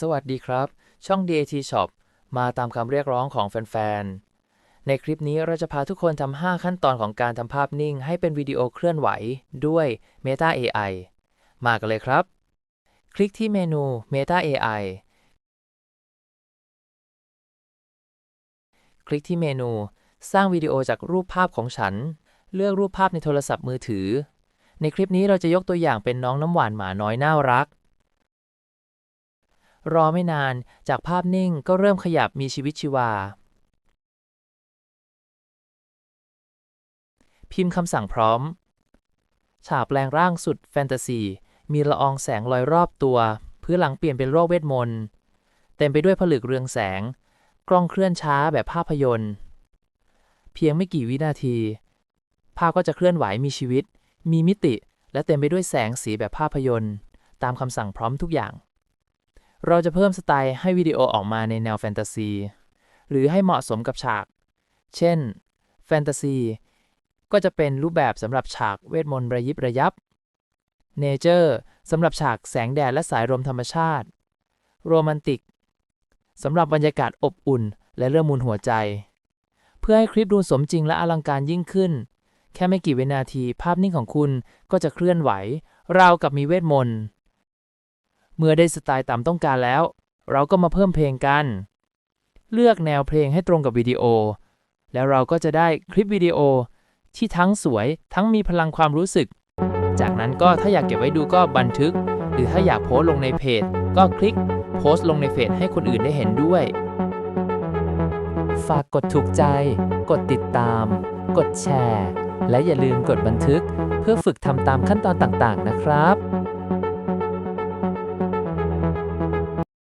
สวัสดีครับ ช่อง DAT Shop มาตามคำเรียกร้องของแฟนๆ ในคลิปนี้เราจะพาทุกคนทำ 5 ขั้นตอนของการทำภาพนิ่ง ให้เป็นวิดีโอเคลื่อนไหวด้วย Meta AI มากันเลยครับ คลิกที่เมนู Meta AI คลิกที่เมนู สร้างวิดีโอจากรูปภาพของฉัน เลือกรูปภาพในโทรศัพท์มือถือ ในคลิปนี้เราจะยกตัวอย่างเป็นน้องน้ำหวานหมาน้อยน่ารัก รอไม่นาน จากภาพนิ่งก็เริ่มขยับมีชีวิตชีวา พิมพ์คำสั่งพร้อม ฉากแปลงร่างสุดแฟนตาซี มีละอองแสงลอยรอบตัว พื้นหลังเปลี่ยนเป็นโลกเวทมนต์ เต็มไปด้วยผลึกเรืองแสง กล้องเคลื่อนช้าแบบภาพยนตร์ เพียงไม่กี่วินาที ภาพก็จะเคลื่อนไหวมีชีวิต มีมิติ และเต็มไปด้วยแสงสีแบบภาพยนตร์ ตามคำสั่งพร้อมทุกอย่าง เราจะเพิ่มสไตล์ให้วิดีโอออกมาในแนวแฟนตาซี หรือให้เหมาะสมกับฉาก เช่น แฟนตาซี ก็จะเป็นรูปแบบสำหรับฉากเวทมนต์ระยิบระยับ เนเจอร์สำหรับฉากแสงแดดและสายลมธรรมชาติ โรแมนติกสำหรับบรรยากาศอบอุ่น และเรื่องมูลหัวใจ เพื่อให้คลิปดูสมจริงและอลังการยิ่งขึ้น แค่ไม่กี่วินาทีภาพนิ่งของคุณก็จะเคลื่อนไหว ราวกับมีเวทมนต์ เมื่อได้สไตล์ตามต้องการแล้ว เราก็มาเพิ่มเพลงกัน เลือกแนวเพลงให้ตรงกับวิดีโอ แล้วเราก็จะได้คลิปวิดีโอที่ทั้งสวยทั้งมีพลังความรู้สึก จากนั้นก็ถ้าอยากเก็บไว้ดูก็บันทึก หรือถ้าอยากโพสต์ลงในเพจ ก็คลิกโพสต์ลงในเพจให้คนอื่นได้เห็นด้วย ฝากกดถูกใจ กดติดตาม กดแชร์ และอย่าลืมกดบันทึก เพื่อฝึกทำตามขั้นตอนต่างๆนะครับ